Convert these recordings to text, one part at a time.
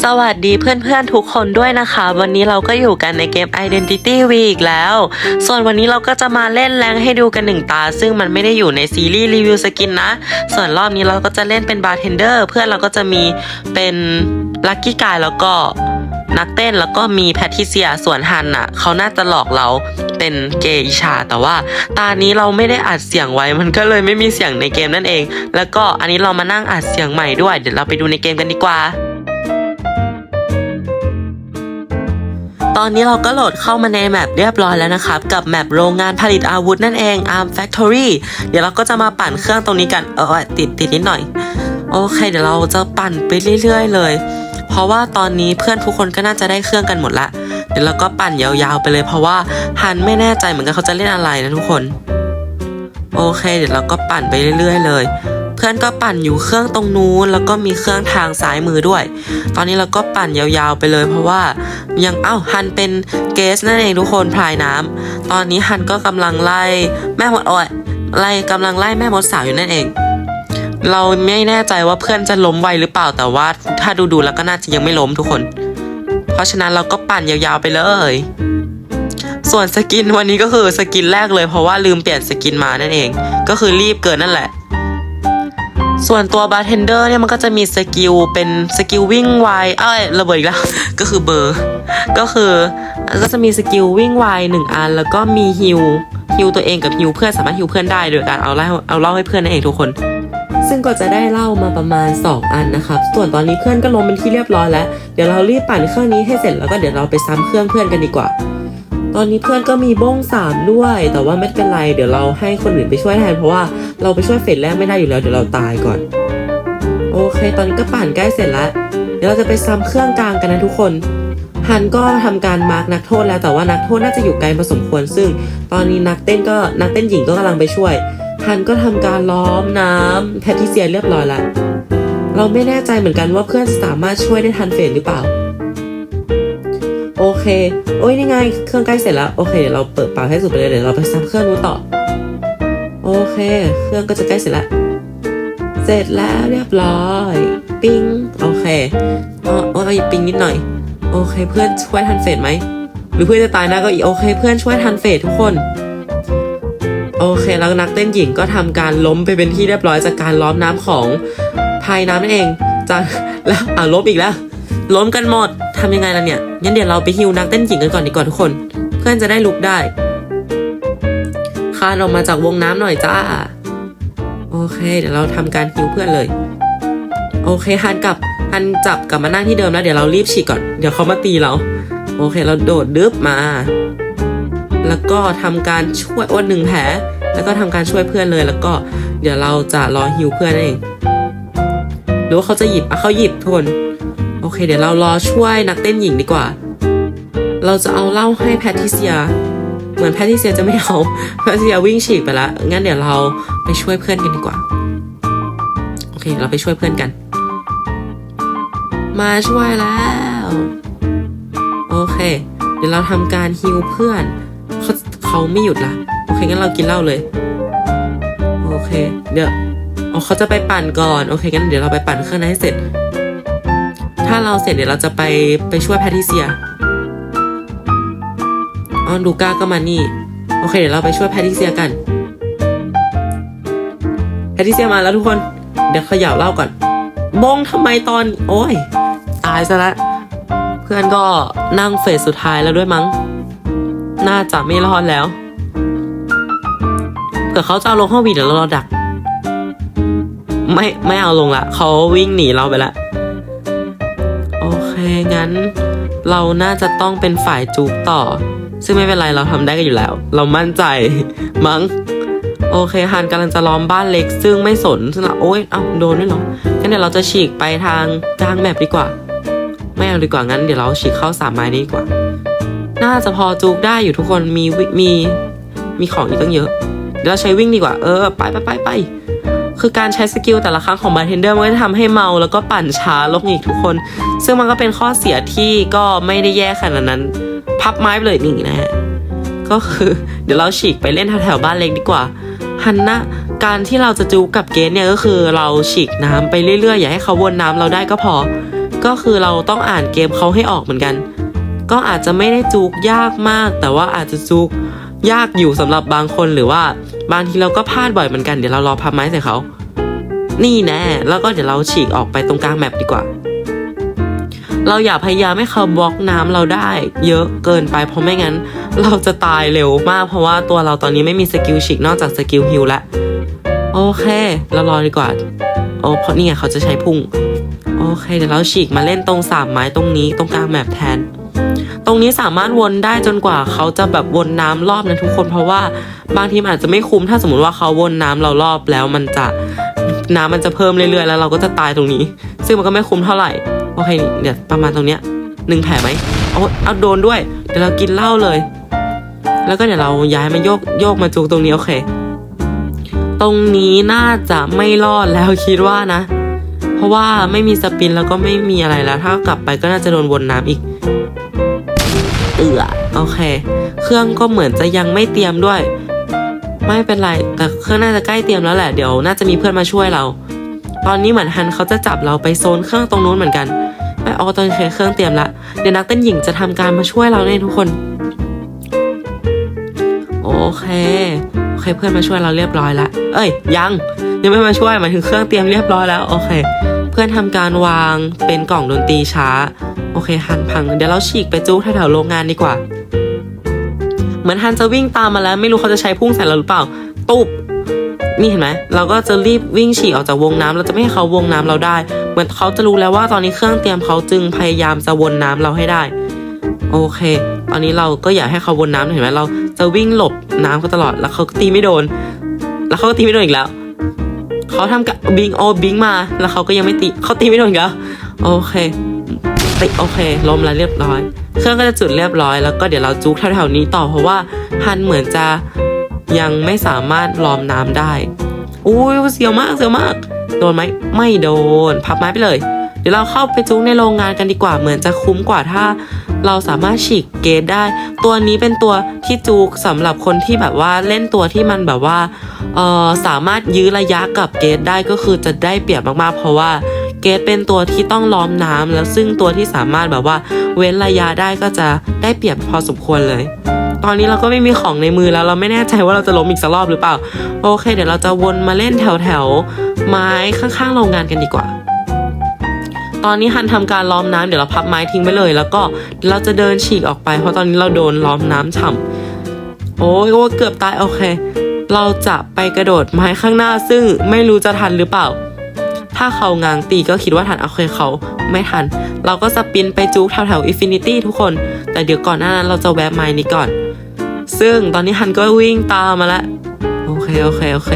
สวัสดีเพื่อนๆทุกคนด้วยนะคะ วันนี้เราก็อยู่กันในเกม Identity V อีกแล้ว ส่วนวันนี้เราก็จะมาเล่นแรงให้ดูกันหนึ่งตา ซึ่งมันไม่ได้อยู่ในซีรีส์รีวิวสกินนะ ส่วนรอบนี้เราก็จะเล่นเป็นบาร์เทนเดอร์เพื่อนเราก็จะมีเป็นลัคกี้กายแล้วก็นักเต้นแล้วก็มีแพทิเซียส่วนฮันน่ะ เขาน่าจะหลอกเราเป็นเกย์อิชา แต่ว่า ตานี้เราไม่ได้อัดเสียงไว้มันก็เลยไม่มีเสียงในเกมนั่นเอง แล้วก็อันนี้เรามานั่งอัดเสียงใหม่ด้วย เดี๋ยวเราไปดูในเกมกันดีกว่า ตอนนี้เราก็โหลดเข้ามาในแมปเรียบร้อยแล้วนะครับ กับแมปโรงงานผลิตอาวุธนั่นเอง Arm Factory เดี๋ยวเราก็จะมาปั่นเครื่องตรงนี้กันเออติดติดนิดหน่อย โอเค เดี๋ยวเราจะปั่นไปเรื่อยๆ เลย เพราะว่าตอนนี้เพื่อนทุกคนก็น่าจะได้เครื่องกันหมดละ เดี๋ยวเราก็ปั่นยาวๆไปเลยเพราะว่าฮันไม่แน่ใจเหมือนกันเขาจะเล่นอะไรนะทุกคน โอเค เดี๋ยวเราก็ปั่นไปเรื่อยๆ เลย พื่อนก็ปั่นอยู่เครื่องตรงนู้นแล้วก็มีเครื่องทางซ้ายมือด้วย ตอนนี้เราก็ปั่นยาวๆไปเลย เพราะว่ายังเอ้าฮันเป็นเกสนั่นเองทุกคนพลายน้ำตอนนี้ฮันก็กำลังไล่แม่มดโอ้ยไล่กำลังไล่แม่มดสาวอยู่นั่นเอง เราไม่แน่ใจว่าเพื่อนจะล้มไวหรือเปล่าแต่ว่าถ้าดูๆแล้วก็น่าจะยังไม่ล้มทุกคน เพราะฉะนั้นเราก็ปั่นยาวๆไปเลยส่วนสกินวันนี้ก็คือสกินแรกเลยเพราะว่าลืมเปลี่ยนสกินมานั่นเอง ก็คือรีบเกินนั่นแหละ ส่วนตัวบาร์เทนเดอร์เนี่ยมันก็จะมีสกิลเป็นสกิลวิ่งไวเอ้ยระเบิดอีกแล้ว ก็คือเบอร์ ก็คือก็จะมีสกิลวิ่งไวหนึ่งอัน แล้วก็มีฮิลฮิลตัวเองกับฮิลเพื่อนสามารถฮิลเพื่อนได้โดยการเอาเล่าเอาเล่าให้เพื่อนนั่นเองทุกคนซึ่งก็จะได้เล่ามาประมาณ 2 อันนะครับ ส่วนตอนนี้เพื่อนก็ลงเป็นที่เรียบร้อยแล้ว เดี๋ยวเรารีบปั่นเครื่องนี้ให้เสร็จแล้วก็เดี๋ยวเราไปซ้ำเครื่องเพื่อนกันดีกว่า ตอนนี้เพื่อนก็มีบ้งสามด้วย แต่ว่าไม่เป็นไร เดี๋ยวเราให้คนอื่นไปช่วยแทนเพราะว่าเราไปช่วยเฟสแรกไม่ได้อยู่แล้วเดี๋ยวเราตายก่อน โอเค ตอนนี้ก็ปั่นใกล้เสร็จแล้ว เดี๋ยวเราจะไปซ้ำเครื่องกลางกันนะทุกคนฮันก็ทำการมาร์กนักโทษแล้วแต่ว่านักโทษน่าจะอยู่ไกลพอสมควร ซึ่ง ตอนนี้นักเต้นก็นักเต้นหญิงก็กำลังไปช่วยฮันก็ทำการล้อมน้ำแพทิเซียเรียบร้อยแล้วเราไม่แน่ใจเหมือนกันว่าเพื่อนสามารถช่วยได้ทันเฟสหรือเปล่า โอเค โอ้ยนี่ไง เครื่องใกล้เสร็จแล้ว โอเคเดี๋ยวเราเปิดเป่าให้สุดไปเลยเดี๋ยวเราไปซ้ำเครื่องนู้นต่อ โอเค เครื่องก็จะใกล้เสร็จแล้ว เสร็จแล้วเรียบร้อย ปิ้ง โอเคอ๋อโอ้ยปิ้งนิดหน่อย โอเค เพื่อนช่วยทันเฟสไหม หรือเพื่อนจะตายหน้าก็อีโอเค เพื่อนช่วยทันเฟสทุกคน โอเค แล้วนักเต้นหญิงก็ทำการล้มไปเป็นที่เรียบร้อยจากการล้อมน้ำของพายน้ำนั่นเองจากแล้วอ่าล้มอีกแล้ว ล้มกันหมด ทำยังไงล่ะเนี่ย งั้นเดี๋ยวเราไปฮิวนักเต้นหญิงกันก่อนดีกว่าทุกคน เพื่อนจะได้ลุกได้คานออกมาจากวงน้ำหน่อยจ้า โอเค เดี๋ยวเราทำการฮิวเพื่อนเลย โอเคฮันกลับฮันจับกลับมานั่งที่เดิมแล้วเดี๋ยวเรารีบฉีกก่อน เดี๋ยวเขามาตีเรา โอเค เราโดดดึบมา แล้วก็ทำการช่วยอ้นหนึ่งแผล แล้วก็ทำการช่วยเพื่อนเลย แล้วก็เดี๋ยวเราจะรอฮิวเพื่อนเองหรือว่าเขาจะหยิบอะเขาหยิบทุกคน เคเดี๋ยวเรารอช่วยนักเต้นหญิงดีกว่า เราจะเอาเหล้าให้แพทิเซีย เหมือนแพทิเซียจะไม่เอาแพทิเซียวิ่งฉีกไปละงั้นเดี๋ยวเราไปช่วยเพื่อนกันดีกว่า โอเค เราไปช่วยเพื่อนกัน มาช่วยแล้ว โอเค เดี๋ยวเราทำการฮิวเพื่อนเขาเขาไม่หยุดละโอเคงั้นเรากินเหล้าเลย โอเค เดี๋ยวเขาจะไปปั่นก่อน โอเคงั้นเดี๋ยวเราไปปั่นเครื่องนั้นให้เสร็จ ถ้าเราเสร็จเดี๋ยวเราจะไปไปช่วยแพทิเซียอ๋อดูก้าก็มานี่ โอเคเดี๋ยวเราไปช่วยแพทิเซียกัน แพทิเซียมาแล้วทุกคน เดี๋ยวเขย่าเล้าก่อนบงทำไมตอน โอ้ย ตายซะแล้วเพื่อนก็นั่งเฟสสุดท้ายแล้วด้วยมั้ง น่าจะไม่รอดแล้วเผื่อเขาจะเอาลงห้องวีเดี๋ยวเราดัก ไม่ไม่เอาลงละเขาวิ่งหนีเราไปละ งั้น เราน่าจะต้องเป็นฝ่ายจูบต่อ ซึ่งไม่เป็นไรเราทำได้กันอยู่แล้ว เรามั่นใจ มั้ง โอเคฮันกำลังจะล้อมบ้านเล็ก ซึ่งไม่สนซึ่งเราโอ๊ยเอ้าโดนด้วยเหรองั้นเดี๋ยวเราจะฉีกไปทางกลางแมปดีกว่า ไม่เอาดีกว่างั้นเดี๋ยวเราฉีกเข้าสามไม้นี้ดีกว่า น่าจะพอจูกได้อยู่ทุกคนมีวิมีมีของอีกตั้งเยอะ เดี๋ยวเราใช้วิ่งดีกว่าเออไปไปไปไป คือการใช้สกิลแต่ละครั้งของบาร์เทนเดอร์มันก็จะทำให้เมาแล้วก็ปั่นช้าลงอีกทุกคน ซึ่งมันก็เป็นข้อเสียที่ก็ไม่ได้แย่ขนาดนั้น พับไม้ไปเลยหนี่นะฮะก็คือเดี๋ยวเราฉีกไปเล่นแถวๆบ้านเล็กดีกว่าฮันนะการที่เราจะจูกับเกสเนี่ยก็คือเราฉีกน้ำไปเรื่อยๆอย่าให้เขาวนน้ำเราได้ก็พอ ก็คือเราต้องอ่านเกมเขาให้ออกเหมือนกัน ก็อาจจะไม่ได้จูกยากมาก แต่ว่าอาจจะจูกยากอยู่สำหรับบางคนหรือว่า บางทีเราก็พลาดบ่อยเหมือนกันเดี๋ยวเรารอพับไม้ใส่เขา นี่แน่แล้วก็เดี๋ยวเราฉีกออกไปตรงกลางแมปดีกว่า เราอย่าพยายามให้เขาบล็อกน้ำเราได้ เยอะเกินไปเพราะไม่งั้น เราจะตายเร็วมากเพราะว่าตัวเราตอนนี้ไม่มีสกิลฉีกนอกจากสกิลฮิลละโอเค เรารอดีกว่าโอ้เพราะนี่ไงเขาจะใช้พุ่ง โอเค เดี๋ยวเราฉีกมาเล่นตรงสามไม้ตรงนี้ตรงกลางแมปแทน ตรงนี้สามารถวนได้จนกว่าเขาจะแบบวนน้ำรอบนะทุกคน เพราะว่าบางทีมันอาจจะไม่คุ้มถ้าสมมติว่าเขาวนน้ำเรารอบแล้วมันจะน้ำมันจะเพิ่มเรื่อยๆแล้วเราก็จะตายตรงนี้ ซึ่งมันก็ไม่คุ้มเท่าไหร่โอเคเดี๋ยวประมาณตรงเนี้ยหนึ่งแผลไหมเอาเอาโดนด้วย เดี๋ยวเรากินเหล้าเลย แล้วก็เดี๋ยวเราย้ายมาโยกโยกมาจูตรงนี้โอเค ตรงนี้น่าจะไม่รอดแล้วคิดว่านะ เพราะว่าไม่มีสปินแล้วก็ไม่มีอะไรแล้ว ถ้ากลับไปก็น่าจะโดนวนน้ำอีก เอือโอเค เครื่องก็เหมือนจะยังไม่เตรียมด้วย ไม่เป็นไร แต่เครื่องน่าจะใกล้เตรียมแล้วแหละ เดี๋ยวน่าจะมีเพื่อนมาช่วยเรา ตอนนี้เหมือนฮันเขาจะจับเราไปโซนเครื่องตรงนู้นเหมือนกันไปเอาตอนเคเครื่องเตรียมละ เดี๋ยวนักเต้นหญิงจะทำการมาช่วยเราเนี่ยทุกคน โอเค โอเคเพื่อนมาช่วยเราเรียบร้อยละ เอ้ยยังยังไม่มาช่วยหมายถึงเครื่องเตรียมเรียบร้อยแล้ว โอเค เพื่อนทำการวางเป็นกล่องดนตรีช้า โอเคฮันพัง เดี๋ยวเราฉีกไปจุ๊กแถวๆโรงงานดีกว่า เหมือนฮันจะวิ่งตามมาแล้ว ไม่รู้เขาจะใช้พุ่งใส่เราหรือเปล่าตุ๊บนี่เห็นไหมเราก็จะรีบวิ่งฉีกออกจากวงน้ำเราจะไม่ให้เขาวงน้ำเราได้ เหมือนเขาจะรู้แล้วว่าตอนนี้เครื่องเตรียมเขาจึงพยายามจะวนน้ำเราให้ได้ โอเค ตอนนี้เราก็อยากให้เขาวนน้ำเห็นไหมเราจะวิ่งหลบน้ำเขาตลอดแล้วเขาก็ตีไม่โดน แล้วเขาก็ตีไม่โดนอีกแล้ว เขาทำกับบิงโอบิงมา แล้วเขาก็ยังไม่ตีเขาตีไม่โดนกแล้วโอเคติโอเคล้มแล้วเรียบร้อย เครื่องก็จะจุดเรียบร้อยแล้วก็เดี๋ยวเราจุกแถวๆนี้ต่อเพราะว่าฮันเหมือนจะยังไม่สามารถล้อมน้ำได้อุ้ยเสียวมากเสียวมาก โดนไหมไม่โดน พับไม้ไปเลย เดี๋ยวเราเข้าไปจุกในโรงงานกันดีกว่าเหมือนจะคุ้มกว่าถ้า เราสามารถฉีกเกตได้ ตัวนี้เป็นตัวที่จุกสำหรับคนที่แบบว่าเล่นตัวที่มันแบบว่า สามารถยื้อระยะกับเกตได้ก็คือจะได้เปรียบมากๆ เพราะว่าเกตเป็นตัวที่ต้องล้อมน้ำแล้วซึ่งตัวที่สามารถแบบว่า เว้นระยะได้ก็จะได้เปรียบพอสมควรเลย ตอนนี้เราก็ไม่มีของในมือแล้วเราไม่แน่ใจว่าเราจะล้มอีกสักรอบหรือเปล่า โอเค เดี๋ยวเราจะวนมาเล่นแถวแถวไม้ข้างๆโรงงานกันดีกว่าตอนนี้ฮันทำการล้อมน้ำเดี๋ยวเราพับไม้ทิ้งไปเลย แล้วก็เราจะเดินฉีกออกไป เพราะตอนนี้เราโดนล้อมน้ำฉ่ำโอ้ยโอ้เกือบตายโอเค เราจะไปกระโดดไม้ข้างหน้าซึ่งไม่รู้จะทันหรือเปล่า ถ้าเขางางตีก็คิดว่าทันโอเคเขาไม่ทัน เราก็สปินไปจุกแถวแถวอินฟินิตี้ทุกคน แต่เดี๋ยวก่อนหน้านั้นเราจะแวะไม้นี้ก่อน ซึ่งตอนนี้ฮันก็วิ่งตามมาแล้วโอเคโอเคโอเค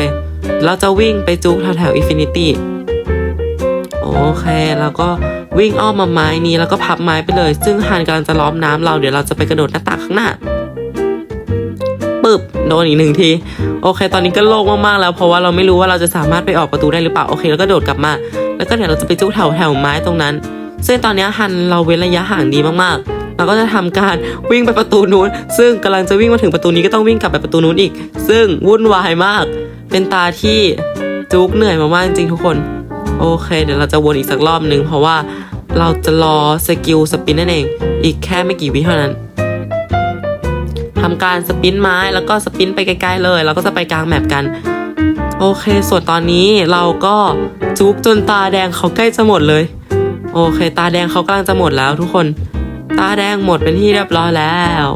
เราจะวิ่งไปจุกแถวแถวอินฟินิตี้โอเค แล้วก็วิ่งอ้อมมาไม้นี้แล้วก็พับไม้ไปเลย ซึ่งฮันกำลังจะล้อมน้ำเราเดี๋ยวเราจะไปกระโดดหน้าต่างข้างหน้า ปึ๊บโดนอีกหนึ่งที โอเค ตอนนี้ก็โล่งมากๆแล้ว เพราะว่าเราไม่รู้ว่าเราจะสามารถไปออกประตูได้หรือเปล่า โอเค แล้วก็โดดกลับมา แล้วก็เดี๋ยวเราจะไปจุกแถวแถวไม้ตรงนั้น ซึ่งตอนนี้ฮันเราเว้นระยะห่างดีมากๆเราก็จะทำการวิ่งไปประตูนู้น ซึ่งกำลังจะวิ่งมาถึงประตูนี้ก็ต้องวิ่งกลับไปประตูนู้นอีก ซึ่งวุ่นวายมาก เป็นตาที่จุกเหนื่อยมากๆจริงๆทุกคน โอเค เดี๋ยวเราจะวนอีกสักรอบนึง เพราะว่าเราจะรอสกิลสปินนั่นเอง อีกแค่ไม่กี่วิเท่านั้น การสปินไม้แล้วก็สปินไปไกลๆเลย แล้วก็จะไปกลางแมปกัน โอเค ส่วนตอนนี้เราก็จุกจนตาแดงเขาใกล้จะหมดเลย โอเค ตาแดงเขากำลังจะหมดแล้วทุกคน ตาแดงหมดเป็นที่เรียบร้อยแล้ว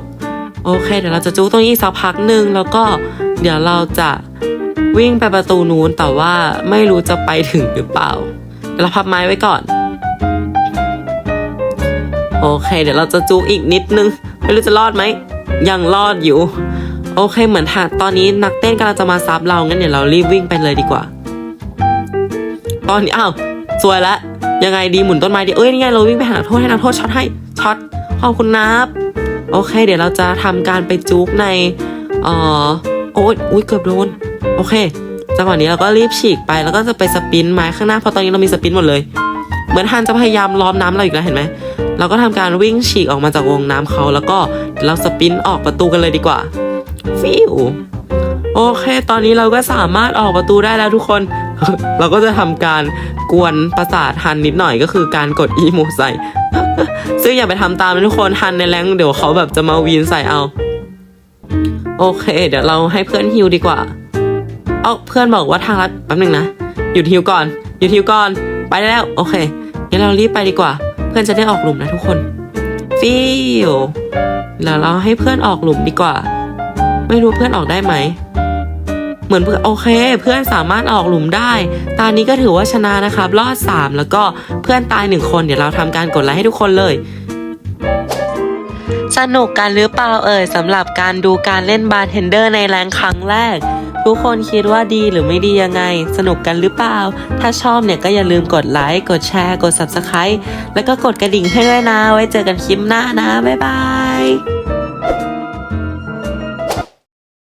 โอเค เดี๋ยวเราจะจุกตรงนี้สักพักหนึ่งแล้วก็เดี๋ยวเราจะวิ่งไปประตูนู้นแต่ว่าไม่รู้จะไปถึงหรือเปล่า เดี๋ยวเราพับไม้ไว้ก่อน โอเค เดี๋ยวเราจะจูอีกนิดนึง ไม่รู้จะรอดไหม ยังรอดอยู่ โอเคเหมือนหาตอนนี้นักเต้นกำลังจะมาซับเรางั้นเดี๋ยวเรารีบวิ่งไปเลยดีกว่า ตอนนี้อ้าวสวยละยังไงดีหมุนต้นไม้ดีเอ้ยนี่ไงเราวิ่งไปหานักโทษให้นักโทษช็อตให้ช็อตขอบคุณนับโอเค เดี๋ยวเราจะทำการไปจุกในเอ่อโอ้ยอุ้ยเกือบโดนโอเคจังหวะนี้เราก็รีบฉีกไปแล้วก็จะไปสปินไม้ข้างหน้าเพราะตอนนี้เรามีสปินหมดเลย เหมือนฮันจะพยายามล้อมน้ำเราอีกแล้วเห็นไหมเราก็ทำการวิ่งฉีกออกมาจากวงน้ำเขาแล้วก็ เราสปินออกประตูกันเลยดีกว่า ฟิวโอเค ตอนนี้เราก็สามารถออกประตูได้แล้วทุกคน เราก็จะทำการกวนประสาทฮันนิดหน่อยก็คือการกดอีโมใส่ ซึ่งอย่าไปทำตามนะทุกคนฮันในแรงเดี๋ยวเขาแบบจะมาวีนใส่เอา โอเค เดี๋ยวเราให้เพื่อนฮิวดีกว่า เอ้าเพื่อนบอกว่าทางลัดแป๊บนึงนะ หยุดฮิวก่อน หยุดฮิวก่อน ไปแล้ว โอเคงั้นเรารีบไปดีกว่า เพื่อนจะได้ออกหลุมนะทุกคนฟิว แล้วเราให้เพื่อนออกหลุมดีกว่า ไม่รู้เพื่อนออกได้ไหม เหมือนเพื่อนโอเค เพื่อนสามารถออกหลุมได้ตอนนี้ก็ถือว่าชนะนะครับ รอด 3 แล้วก็เพื่อนตายหนึ่งคน เดี๋ยวเราทำการกดไลค์ให้ทุกคนเลยสนุกกันหรือเปล่าเอ่ยสำหรับการดูการเล่นบาร์เทนเดอร์ในแรงครั้งแรก ทุกคนคิดว่าดีหรือไม่ดียังไง สนุกกันหรือเปล่า ถ้าชอบเนี่ยก็อย่าลืมกดไลค์ กดแชร์ กด Subscribe แล้วก็กดกระดิ่งให้ด้วยนะ ไว้เจอกันคลิปหน้านะ บ๊ายบาย